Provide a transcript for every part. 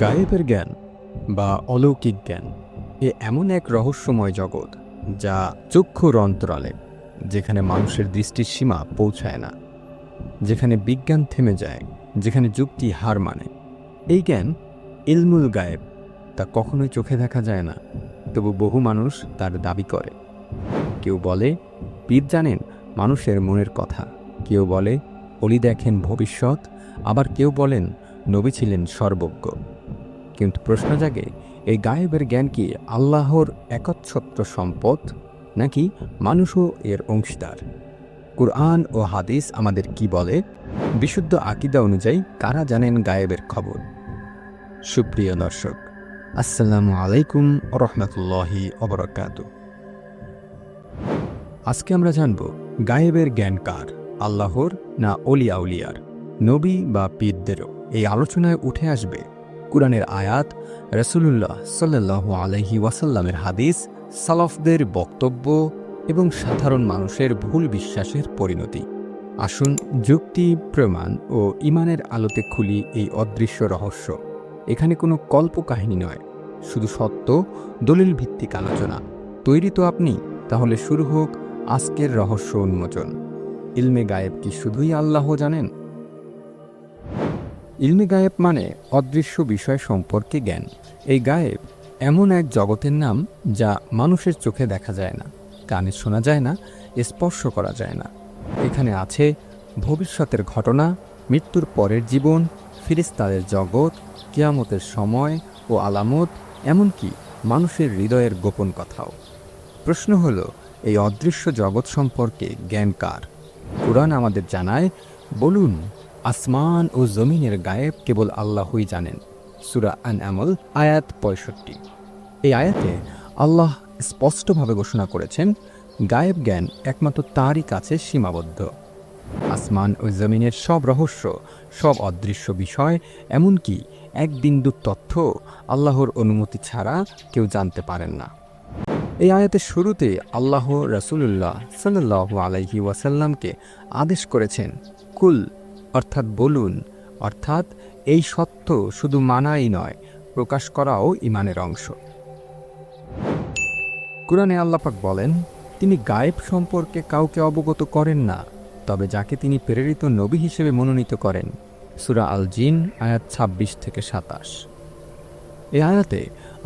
গায়েবের জ্ঞান বা অলৌকিক জ্ঞান এ এমন এক রহস্যময় জগৎ যা চক্ষুর অন্তরালে যেখানে মানুষের দৃষ্টির সীমা পৌঁছায় না, যেখানে বিজ্ঞান থেমে যায়, যেখানে যুক্তি হার মানে। এই জ্ঞান ইলমুল গায়েব, তা কখনোই চোখে দেখা যায় না, তবু বহু মানুষ তার দাবি করে। কেউ বলে, পীর জানেন, মানুষের মনের কথা। কেউ বলে, অলি দেখেন ভবিষ্যৎ। আবার কেউ বলেন, নবী ছিলেন সর্বজ্ঞ। কিন্তু প্রশ্ন জাগে, এই গায়েবের জ্ঞান কি আল্লাহর একচ্ছত্র সম্পদ, নাকি মানুষও এর অংশীদার? কুরআন ও হাদিস আমাদের কি বলে? বিশুদ্ধ আকিদা অনুযায়ী কারা জানেন গায়েবের খবর? সুপ্রিয় দর্শক, আসসালামু আলাইকুম রহমতুল্লাহি অবরাকাত আজকে আমরা জানব গায়েবের জ্ঞান কার, আল্লাহর না অলিয়া উলিয়ার? নবী বা পীরদেরও এই আলোচনায় উঠে আসবে কুরআনের আয়াত রসুলুল্লাহ সাল্লাহ আলহি ওয়াসাল্লামের হাদিস, সালফদের বক্তব্য এবং সাধারণ মানুষের ভুল বিশ্বাসের পরিণতি। আসুন যুক্তি, প্রমাণ ও ইমানের আলোতে খুলি এই অদৃশ্য রহস্য। এখানে কোনো কল্পকাহিনী নয়, শুধু সত্য দলিল ভিত্তিক আলোচনা। তৈরি তো আপনি, তাহলে শুরু হোক আজকের রহস্য উন্মোচন। ইলমে গায়েব কি শুধুই আল্লাহ জানেন? ইলমে গায়েব মানে অদৃশ্য বিষয় সম্পর্কে জ্ঞান। এই গায়েব এমন এক জগতের নাম যা মানুষের চোখে দেখা যায় না, কানে শোনা যায় না, স্পর্শ করা যায় না। এখানে আছে ভবিষ্যতের ঘটনা, মৃত্যুর পরের জীবন, ফিরিস্তাদের জগৎ, কিয়ামতের সময় ও আলামত, এমনকি মানুষের হৃদয়ের গোপন কথাও। প্রশ্ন হল, এই অদৃশ্য জগৎ সম্পর্কে জ্ঞান কার? কোরআন আমাদের জানায়, বলুন আসমান ও জমিনের গায়েব কেবল আল্লাহই জানেন। সুরা আন আমল আয়াত পঁয়ষট্টি। এই আয়াতে আল্লাহ স্পষ্টভাবে ঘোষণা করেছেন, গায়েব জ্ঞান একমাত্র তারই কাছে সীমাবদ্ধ। আসমান ও জমিনের সব রহস্য, সব অদৃশ্য বিষয়, এমনকি এক বিন্দু তথ্য আল্লাহর অনুমতি ছাড়া কেউ জানতে পারেন না। এই আয়াতের শুরুতে আল্লাহ রসুল্লাহ সাল্লাহ আলাইহি ওয়াসাল্লামকে আদেশ করেছেন, কুল অর্থাৎ বলুন, অর্থাৎ এই সত্য শুধু মানাই নয়, প্রকাশ করাও ইমানের অংশ। কোরআনে আল্লাপাক বলেন, তিনি গায়েব সম্পর্কে কাউকে অবগত করেন না, তবে যাকে তিনি প্রেরিত নবী হিসেবে মনোনীত করেন, সুরা আল জিন আয়াত ২৬ থেকে সাতাশ। এই আয়াতে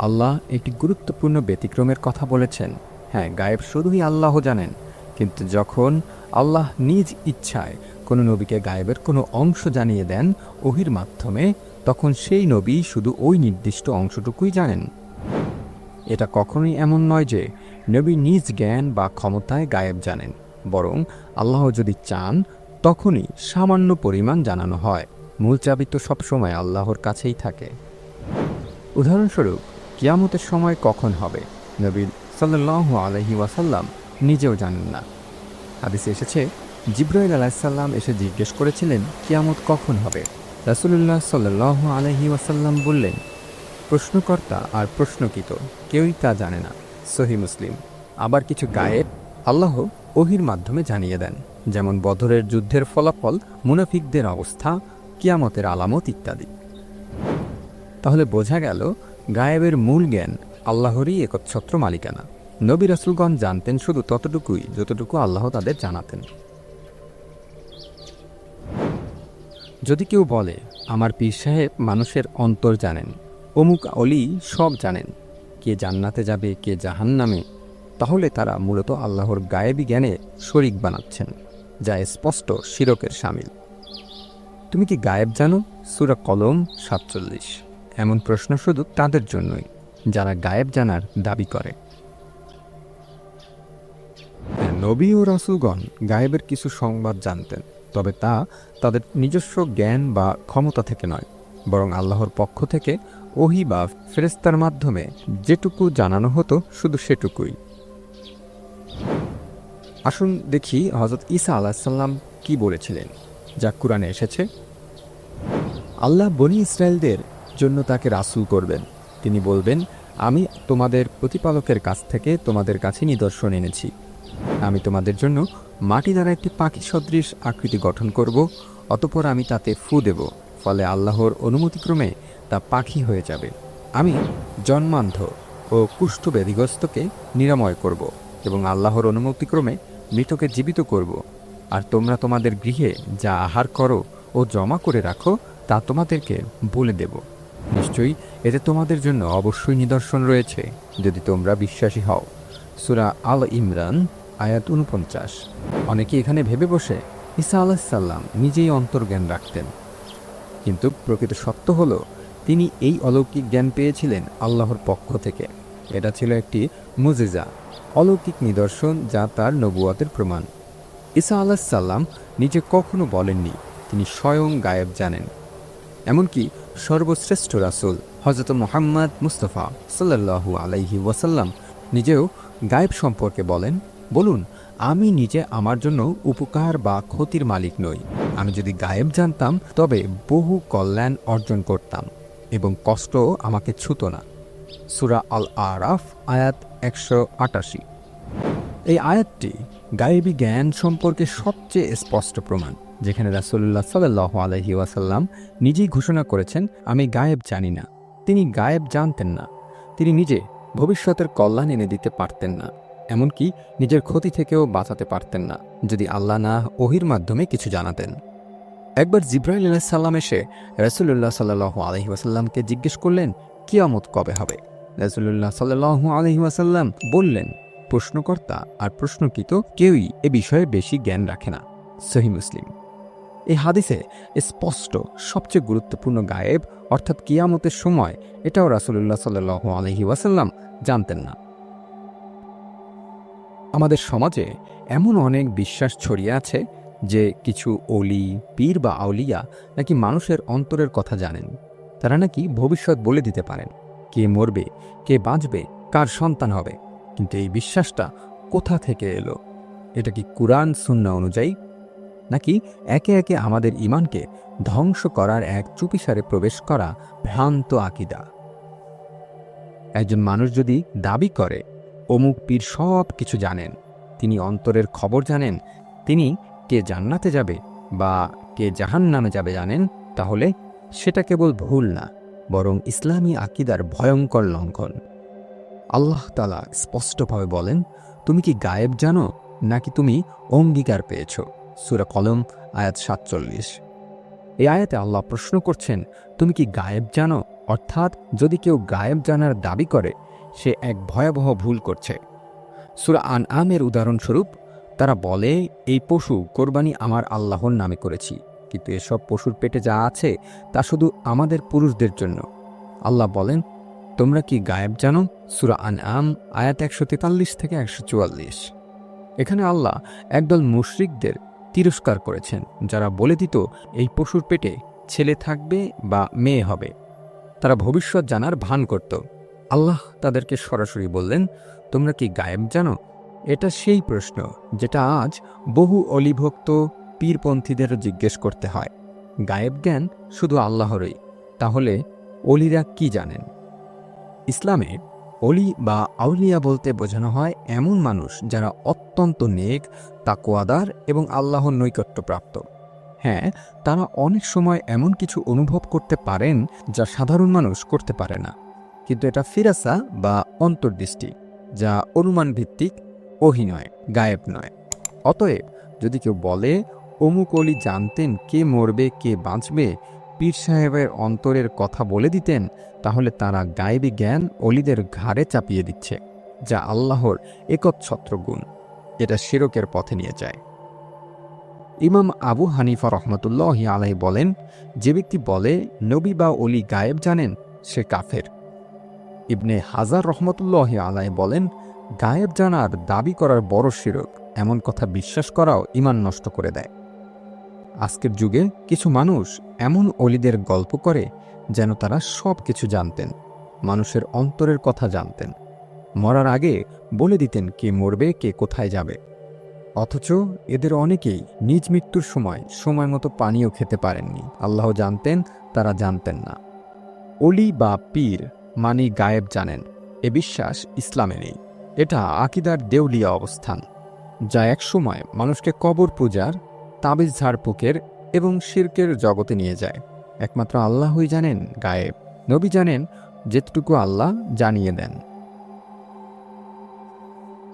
আল্লাহ একটি গুরুত্বপূর্ণ ব্যতিক্রমের কথা বলেছেন। হ্যাঁ গায়েব শুধুই আল্লাহ জানেন, কিন্তু যখন আল্লাহ নিজ ইচ্ছায় কোনো নবীকে গায়েবের কোনো অংশ জানিয়ে দেন ওহির মাধ্যমে, তখন সেই নবী শুধু ওই নির্দিষ্ট অংশটুকুই জানেন। এটা কখনোই এমন নয় যে নবী নিজ জ্ঞান বা ক্ষমতায় গায়েব জানেন, বরং আল্লাহ যদি চান, তখনই সামান্য পরিমাণ জানানো হয়। মূল চাবি তো সবসময় আল্লাহর কাছেই থাকে। উদাহরণস্বরূপ, কিয়ামতের সময় কখন হবে? নবী সাল্লাহ আলহি ওয়াসাল্লাম নিজেও জানেন না। হাদিসে এসেছে জিব্রাইল আলাহিসাল্লাম এসে জিজ্ঞেস করেছিলেন, কিয়ামত কখন হবে? রাসুলুল্লাহ সাল্লাহ আলহি ওয়াসাল্লাম বললেন, প্রশ্নকর্তা আর প্রশ্নকৃত, কেউই তা জানে না। সহি মুসলিম। আবার কিছু গায়েব আল্লাহ ওহির মাধ্যমে জানিয়ে দেন, যেমন বদরের যুদ্ধের ফলাফল, মুনাফিকদের অবস্থা, কিয়ামতের আলামত ইত্যাদি। তাহলে বোঝা গেল, গায়েবের মূল জ্ঞান আল্লাহরই একচ্ছত্র মালিকানা। নবী রসুলগণ জানতেন শুধু ততটুকুই, যতটুকু আল্লাহ তাদের জানাতেন। যদি কেউ বলে আমার পীর সাহেব মানুষের অন্তর জানেন অমুক অলি সব জানেন কে জান্নাতে যাবে কে জাহান নামে তাহলে তারা মূলত আল্লাহর গায়েবী জ্ঞানে শরিক বানাচ্ছেন যা স্পষ্ট শিরকের সামিল। তুমি কি গায়েব জানো? সুরা কলম সাতচল্লিশ। এমন প্রশ্ন শুধু তাদের জন্যই যারা গায়েব জানার দাবি করে। হ্যাঁ, নবী ও রাসুলগণ গায়েবের কিছু সংবাদ জানতেন। তবে তা তাদের নিজস্ব জ্ঞান বা ক্ষমতা থেকে নয়, বরং আল্লাহর পক্ষ থেকে ওহি বা ফেরেস্তার মাধ্যমে যেটুকু জানানো হতো শুধু সেটুকুই। আসুন দেখি হজরত ঈসা আলাহিসাল্লাম কি বলেছিলেন, যা কোরআনে এসেছে। আল্লাহ বনি ইসরায়েলদের জন্য তাকে রাসুল করবেন। তিনি বলবেন, আমি তোমাদের প্রতিপালকের কাছ থেকে তোমাদের কাছে নিদর্শন এনেছি। আমি তোমাদের জন্য মাটি দ্বারা একটি পাখি সদৃশ আকৃতি গঠন করব, অতপর আমি তাতে ফু দেব, ফলে আল্লাহর অনুমতিক্রমে তা পাখি হয়ে যাবে। আমি জন্মান্ধ ও কুষ্ঠব্যাধিগ্রস্তকে নিরাময় করব এবং আল্লাহর অনুমতিক্রমে মৃতকে জীবিত করব। আর তোমরা তোমাদের গৃহে যা আহার করো ও জমা করে রাখো, তা তোমাদেরকে বলে দেব। নিশ্চয়ই এতে তোমাদের জন্য অবশ্যই নিদর্শন রয়েছে। যদি তোমরা বিশ্বাসী হও। সুরা আল ইমরান, আয়াত উনপঞ্চাশ। অনেকে এখানে ভেবে বসে ঈসা আলাহিসাল্লাম নিজেই অন্তর্জ্ঞান রাখতেন। কিন্তু প্রকৃত সত্য হল, তিনি এই অলৌকিক জ্ঞান পেয়েছিলেন আল্লাহর পক্ষ থেকে। এটা ছিল একটি মুজিজা, অলৌকিক নিদর্শন যা তার নবুয়াতের প্রমাণ। ঈসা আলাহিসাল্লাম নিজে কখনো বলেননি, তিনি স্বয়ং গায়েব জানেন। এমনকি সর্বশ্রেষ্ঠ রাসুল হজরত মোহাম্মদ মুস্তফা সাল্লাল্লাহু আলাইহি ওয়াসাল্লাম নিজেও গায়েব সম্পর্কে বলেন, বলুন, আমি নিজে আমার জন্য উপকার বা ক্ষতির মালিক নই। আমি যদি গায়েব জানতাম, তবে বহু কল্যাণ অর্জন করতাম এবং কষ্ট আমাকে ছুত না। সুরা আল আরাফ আয়াত একশো আটাশি। এই আয়াতটি গায়েবী জ্ঞান সম্পর্কে সবচেয়ে স্পষ্ট প্রমাণ, যেখানে রাসুল্লাহ সাল্লাহ আলহি ওয়াসাল্লাম নিজেই ঘোষণা করেছেন, আমি গায়েব জানি না। তিনি গায়েব জানতেন না। তিনি নিজে ভবিষ্যতের কল্যাণ এনে দিতে পারতেন না, এমনকি নিজের ক্ষতি থেকেও বাঁচাতে পারতেন না, যদি আল্লাহ না ওহির মাধ্যমে কিছু জানাতেন। একবার জিব্রাইল আলাইসাল্লাম এসে রাসুল্লাহ সাল্লাহ আলহি ওয়াসাল্লামকে জিজ্ঞেস করলেন, কিয়ামত কবে হবে? রাসুল্লাহ সাল্লাহ আলহি ওয়াসাল্লাম বললেন, প্রশ্নকর্তা আর প্রশ্নকৃত কেউই এ বিষয়ে বেশি জ্ঞান রাখে না। সহি মুসলিম। এই হাদিসে স্পষ্ট সবচেয়ে গুরুত্বপূর্ণ গায়েব, অর্থাৎ কিয়ামতের সময়, এটাও রাসুল্লাহ সাল্লাহ আলহি ওয়াসাল্লাম জানতেন না। আমাদের সমাজে এমন অনেক বিশ্বাস ছড়িয়ে আছে যে কিছু অলি, পীর বা আউলিয়া নাকি মানুষের অন্তরের কথা জানেন। তারা নাকি ভবিষ্যৎ বলে দিতে পারেন, কে মরবে, কে বাঁচবে, কার সন্তান হবে। কিন্তু এই বিশ্বাসটা কোথা থেকে এলো? এটা কি কুরআন সুন্না অনুযায়ী নাকি একে একে আমাদের ইমানকে ধ্বংস করার এক চুপিসারে প্রবেশ করা ভ্রান্ত আকিদা? একজন মানুষ যদি দাবি করে, অমুক পীর সব কিছু জানেন, তিনি অন্তরের খবর জানেন, তিনি কে জান্নাতে যাবে বা কে জাহান নামে যাবে জানেন, তাহলে সেটা কেবল ভুল না, বরং ইসলামী আকিদার ভয়ঙ্কর লঙ্ঘন। আল্লাহ তালা স্পষ্টভাবে বলেন, তুমি কি গায়েব জানো নাকি তুমি অঙ্গীকার পেয়েছ? সুরা কলম, আয়াত সাতচল্লিশ। এই আয়াতে আল্লাহ প্রশ্ন করছেন, তুমি কি গায়েব জানো? অর্থাৎ, যদি কেউ গায়েব জানার দাবি করে, সে এক ভয়াবহ ভুল করছে। সুরা আন আমের উদাহরণস্বরূপ, তারা বলে, এই পশু কোরবানি আমার আল্লাহর নামে করেছি, কিন্তু এসব পশুর পেটে যা আছে, তা শুধু আমাদের পুরুষদের জন্য আল্লাহ বলেন, তোমরা কি গায়েব জানো? সুরা আন আম আয়াত একশো তেতাল্লিশ থেকে একশো চুয়াল্লিশ। এখানে আল্লাহ একদল মুশরিকদের তিরস্কার করেছেন, যারা বলে দিত, এই পশুর পেটে ছেলে থাকবে বা মেয়ে হবে। তারা ভবিষ্যৎ জানার ভান করত। আল্লাহ তাদেরকে সরাসরি বললেন, তোমরা কি গায়েব জানো? এটা সেই প্রশ্ন, যেটা আজ বহু অলিভক্ত পীরপন্থীদের জিজ্ঞেস করতে হয়। গায়েব জ্ঞান শুধু আল্লাহরই, তাহলে অলিরা কি জানেন? ইসলামে অলি বা আউলিয়া বলতে বোঝানো হয় এমন মানুষ যারা অত্যন্ত নেক তাকোয়াদার এবং আল্লাহর নৈকট্যপ্রাপ্ত। হ্যাঁ তারা অনেক সময় এমন কিছু অনুভব করতে পারেন যা সাধারণ মানুষ করতে পারে না। কিন্তু এটা ফিরাসা বা অন্তর্দৃষ্টি, যা অনুমান ভিত্তিক অহিনয় গায়েব নয়। অতএব যদি কেউ বলে, অমুক অলি জানতেন কে মরবে, কে বাঁচবে পীর সাহেবের অন্তরের কথা বলে দিতেন, তাহলে তারা গায়েবী জ্ঞান অলিদের ঘাড়ে চাপিয়ে দিচ্ছে, যা আল্লাহর একচ্ছত্র গুণ এটা শিরকের পথে নিয়ে যায়। ইমাম আবু হানিফা রহমতুল্লাহ আলাই বলেন, যে ব্যক্তি বলে, নবী বা অলি গায়েব জানেন, সে কাফের ইবনে হাজার রহমতুল্লাহ আলাই বলেন, গায়েব জানার দাবি করার বড় শিরক, এমন কথা বিশ্বাস করাও ইমান নষ্ট করে দেয়। আজকের যুগে কিছু মানুষ এমন অলিদের গল্প করে যেন তারা সব কিছু জানতেন, মানুষের অন্তরের কথা জানতেন। মরার আগে বলে দিতেন কে মরবে, কে কোথায় যাবে। অথচ এদের অনেকেই নিজ মৃত্যুর সময় সময় মতো পানিও খেতে পারেননি। আল্লাহ জানতেন, তারা জানতেন না। অলি বা পীর মানি গায়েব জানেন, এ বিশ্বাস ইসলামে নেই। এটা আকিদার দেউলিয়া অবস্থান, যা একসময় মানুষকে কবর পূজার তাবিজ ঝাড়পুকের এবং শির্কের জগতে নিয়ে যায়। একমাত্র আল্লাহই জানেন, গায়েব। নবী জানেন, যেটুকু আল্লাহ জানিয়ে দেন।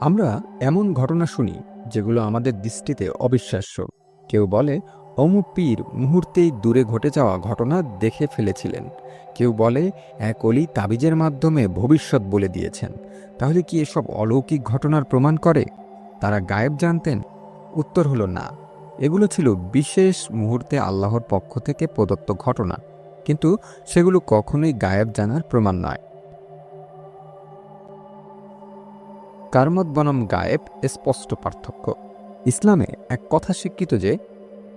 আমরা এমন ঘটনা শুনি, যেগুলো আমাদের দৃষ্টিতে অবিশ্বাস্য। কেউ বলে অমুক পীর মুহূর্তেই দূরে ঘটে যাওয়া ঘটনা দেখে ফেলেছিলেন। কেউ বলে, এক অলি তাবিজের মাধ্যমে ভবিষ্যৎ বলে দিয়েছেন। তাহলে কি এসব অলৌকিক ঘটনার প্রমাণ করে? তারা গায়েব জানতেন? উত্তর হলো না। এগুলো ছিল বিশেষ মুহূর্তে আল্লাহর পক্ষ থেকে প্রদত্ত ঘটনা, কিন্তু সেগুলো কখনোই গায়েব জানার প্রমাণ নয়। কারমত বনম গায়েব স্পষ্ট পার্থক্য। ইসলামে এক কথা স্বীকৃত যে,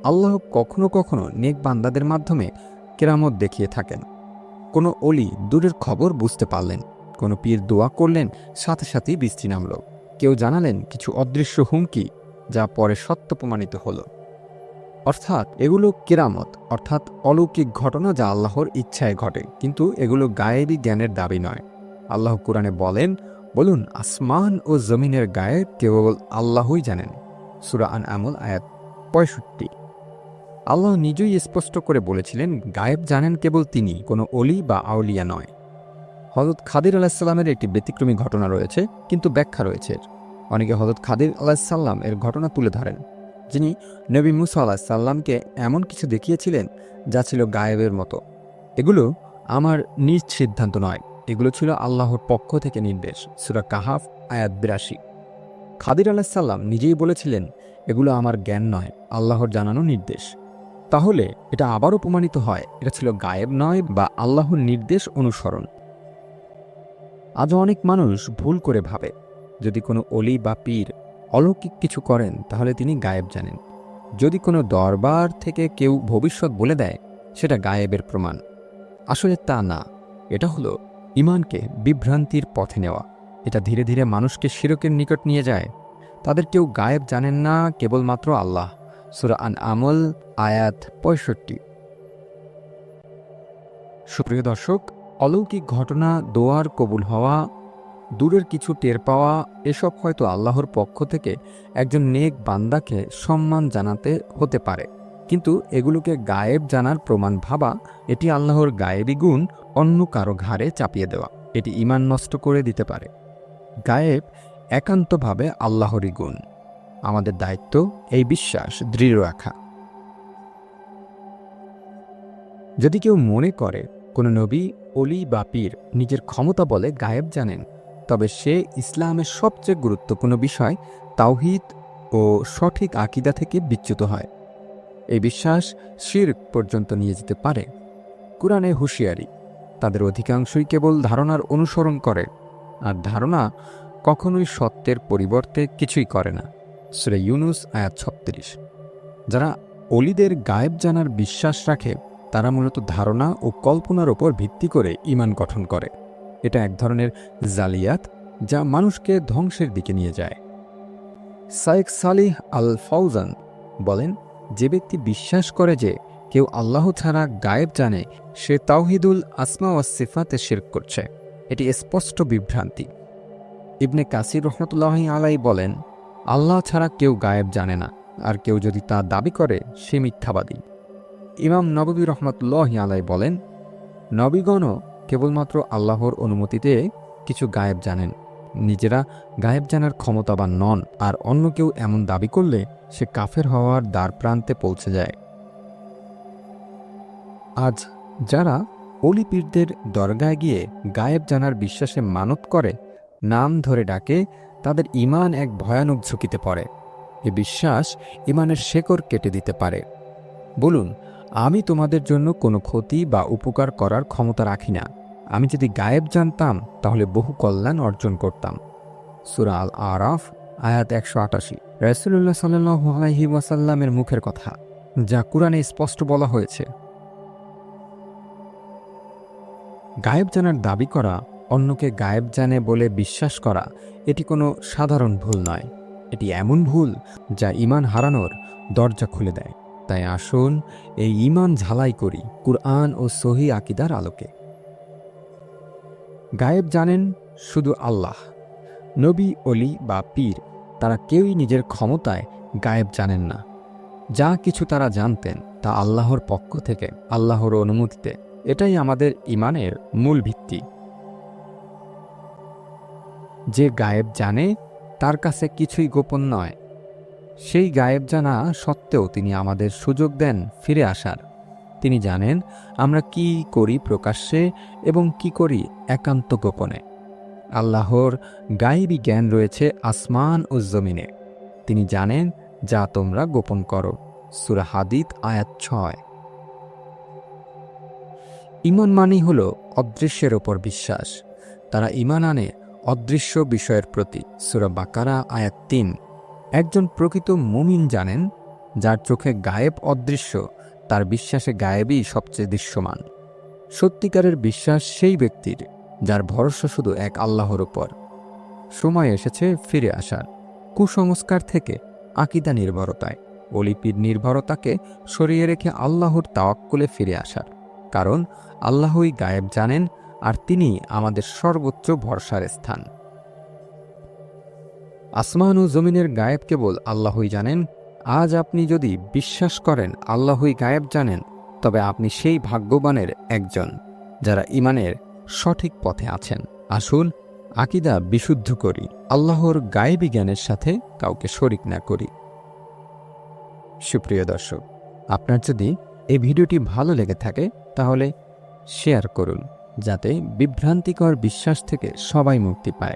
আল্লাহ কখনো কখনো নেক বান্দাদের মাধ্যমে কেরামত দেখিয়ে থাকেন। কোনো অলি দূরের খবর বুঝতে পারলেন, কোনো পীর দোয়া করলেন, সাথে সাথেই বৃষ্টি নামল কেউ জানালেন কিছু অদৃশ্য হুমকি, যা পরে সত্য প্রমাণিত হলো। অর্থাৎ এগুলো কেরামত, অর্থাৎ অলৌকিক ঘটনা যা আল্লাহর ইচ্ছায় ঘটে, কিন্তু এগুলো গায়েবী জ্ঞানের দাবি নয়। আল্লাহ কোরআনে বলেন, বলুন, আসমান ও জমিনের গায়ে কেবল আল্লাহই জানেন। সুরা আন আমল আয়াত পঁয়ষট্টি। আল্লাহ নিজেই স্পষ্ট করে বলেছিলেন, গায়েব জানেন কেবল তিনি, কোনো অলি বা আউলিয়া নয়। হজরত খাদির আলাহিসাল্লামের একটি ব্যতিক্রমী ঘটনা রয়েছে, কিন্তু ব্যাখ্যা রয়েছে অনেকে হজরত খাদির আলাহিসাল্লাম এর ঘটনা তুলে ধরেন। যিনি নবী মুসা আল্লাহ সাল্লামকে এমন কিছু দেখিয়েছিলেন যা ছিল গায়েবের মতো। এগুলো আমার নিজ সিদ্ধান্ত নয়। এগুলো ছিল আল্লাহর পক্ষ থেকে নির্দেশ। সুরা কাহাফ, আয়াত বিরাশি। খাদির আলাহিসাল্লাম নিজেই বলেছিলেন, এগুলো আমার জ্ঞান নয়, আল্লাহর জানানো নির্দেশ। তাহলে এটা আবারও প্রমাণিত হয়। এটা ছিল গায়েব নয় বা আল্লাহর নির্দেশ অনুসরণ। আজও অনেক মানুষ ভুল করে ভাবে। যদি কোনো অলি বা পীর অলৌকিক কিছু করেন, তাহলে তিনি গায়েব জানেন। যদি কোনো দরবার থেকে কেউ ভবিষ্যৎ বলে দেয়, সেটা গায়েবের প্রমাণ। আসলে তা না। এটা হলো ইমানকে বিভ্রান্তির পথে নেওয়া। এটা ধীরে ধীরে মানুষকে শিরকের নিকট নিয়ে যায়। তাদের কেউ গায়েব জানেন না, কেবলমাত্র আল্লাহ। সুরা আন আমল আয়াত পঁয়ষট্টি। সুপ্রিয় দর্শক, অলৌকিক ঘটনা দোয়ার কবুল হওয়া দূরের কিছু টের পাওয়া, এসব হয়তো আল্লাহর পক্ষ থেকে একজন নেক বান্দাকে সম্মান জানাতে হতে পারে। কিন্তু এগুলোকে গায়েব জানার প্রমাণ ভাবা, এটি আল্লাহর গায়েবী গুণ, অন্য কারও ঘাড়ে চাপিয়ে দেওয়া। এটি ইমান নষ্ট করে দিতে পারে। গায়েব একান্তভাবে আল্লাহরই গুণ। আমাদের দায়িত্ব এই বিশ্বাস দৃঢ় রাখা। যদি কেউ মনে করে, কোনো নবী, অলি বা পীর নিজের ক্ষমতা বলে গায়েব জানেন তবে সে ইসলামের সবচেয়ে গুরুত্বপূর্ণ বিষয় তাওহিদ ও সঠিক আকিদা থেকে বিচ্যুত হয়। এই বিশ্বাস শির পর্যন্ত নিয়ে যেতে পারে। কোরআনে হুঁশিয়ারি, তাদের অধিকাংশই কেবল ধারণার অনুসরণ করে, আর ধারণা কখনোই সত্যের পরিবর্তে কিছুই করে না। শ্রে ইউনুস, আয়াত ছত্রিশ। যারা অলিদের গায়েব জানার বিশ্বাস রাখে, তারা মূলত ধারণা ও কল্পনার ওপর ভিত্তি করে ইমান গঠন করে। এটা এক ধরনের জালিয়াত যা মানুষকে ধ্বংসের দিকে নিয়ে যায়। সাইক সালিহ আল ফাউজান বলেন, যে ব্যক্তি বিশ্বাস করে যে কেউ আল্লাহ ছাড়া গায়েব জানে, সে তাওহিদুল আসমা ও সিফাতে শিরক করছে। এটি স্পষ্ট বিভ্রান্তি। ইবনে কাসির রহমতুল্লাহ আলাই বলেন, আল্লাহ ছাড়া কেউ গায়েব জানে না, আর কেউ যদি তা দাবি করে, সে মিথ্যাবাদী। ইমাম নববী রহমতুল্লাহ আলাই বলেন, নবীগণও কেবলমাত্র আল্লাহর অনুমতিতে কিছু গায়েব জানেন। নিজেরা গায়েব জানার ক্ষমতাবান নন, আর অন্য কেউ এমন দাবি করলে সে কাফের হওয়ার দ্বার প্রান্তে পৌঁছে যায়। আজ যারা অলিপীরদের দরগায় গিয়ে গায়েব জানার বিশ্বাসে মানত করে, নাম ধরে ডাকে, তাদের ইমান এক ভয়ানক ঝুঁকিতে পড়ে। এ বিশ্বাস ইমানের শেকড় কেটে দিতে পারে। বলুন আমি তোমাদের জন্য কোনো ক্ষতি বা উপকার করার ক্ষমতা রাখি না। আমি যদি গায়েব জানতাম, তাহলে বহু কল্যাণ অর্জন করতাম। সুরা আল আরাফ আয়াত একশো আটাশি। রসুল্লাহ সাল্লু ওয়াসাল্লামের মুখের কথা, যা কোরআনে স্পষ্ট বলা হয়েছে। গায়েব জানার দাবি করা, অন্যকে গায়েব জানে বলে বিশ্বাস করা, এটি কোনো সাধারণ ভুল নয়। এটি এমন ভুল যা ইমান হারানোর দরজা খুলে দেয়। তাই আসুন, এই ইমান ঝালাই করি কুরআন ও সহি আকিদার আলোকে। গায়েব জানেন শুধু আল্লাহ। নবী, অলি বা পীর, তারা কেউই নিজের ক্ষমতায় গায়েব জানেন না। যা কিছু তারা জানতেন তা আল্লাহর পক্ষ থেকে, আল্লাহর অনুমতিতে, এটাই আমাদের ইমানের মূল ভিত্তি। যে গায়েব জানে, তার কাছে কিছুই গোপন নয়। সেই গায়েব জানা সত্ত্বেও তিনি আমাদের সুযোগ দেন ফিরে আসার। তিনি জানেন আমরা কি করি প্রকাশ্যে এবং কি করি একান্ত গোপনে। আল্লাহর গায়েবী জ্ঞান রয়েছে আসমান ও জমিনে। তিনি জানেন যা তোমরা গোপন করো। সুরা হাদিদ, আয়াত ছয়। ইমান মানেই হল অদৃশ্যের ওপর বিশ্বাস। তারা ইমান আনে অদৃশ্য বিষয়ের প্রতি। সুরা বাকারা, আয়াত তিন। একজন প্রকৃত মুমিন জানেন, যার চোখে গায়েব অদৃশ্য, তার বিশ্বাসে গায়েবই সবচেয়ে দৃশ্যমান। সত্যিকারের বিশ্বাস সেই ব্যক্তির, যার ভরসা শুধু এক আল্লাহর উপর। সময় এসেছে ফিরে আসার। কুসংস্কার থেকে আকিদা নির্ভরতায় অলিপির নির্ভরতাকে সরিয়ে রেখে আল্লাহর তাওয়াক্কুলে ফিরে আসার। কারণ আল্লাহই গায়েব জানেন, আর তিনি আমাদের সর্বোচ্চ ভরসার স্থান। আসমান ও জমিনের গায়েব কেবল আল্লাহই জানেন। আজ আপনি যদি বিশ্বাস করেন আল্লাহই গায়েব জানেন, তবে আপনি সেই ভাগ্যবানের একজন, যারা ইমানের সঠিক পথে আছেন। আসুন, আকিদা বিশুদ্ধ করি, আল্লাহর গায়েবী জ্ঞানের সাথে কাউকে শরিক না করি। সুপ্রিয় দর্শক, আপনার যদি এই ভিডিওটি ভালো লেগে থাকে, তাহলে শেয়ার করুন, যাতে বিভ্রান্তিকর বিশ্বাস থেকে সবাই মুক্তি পায়।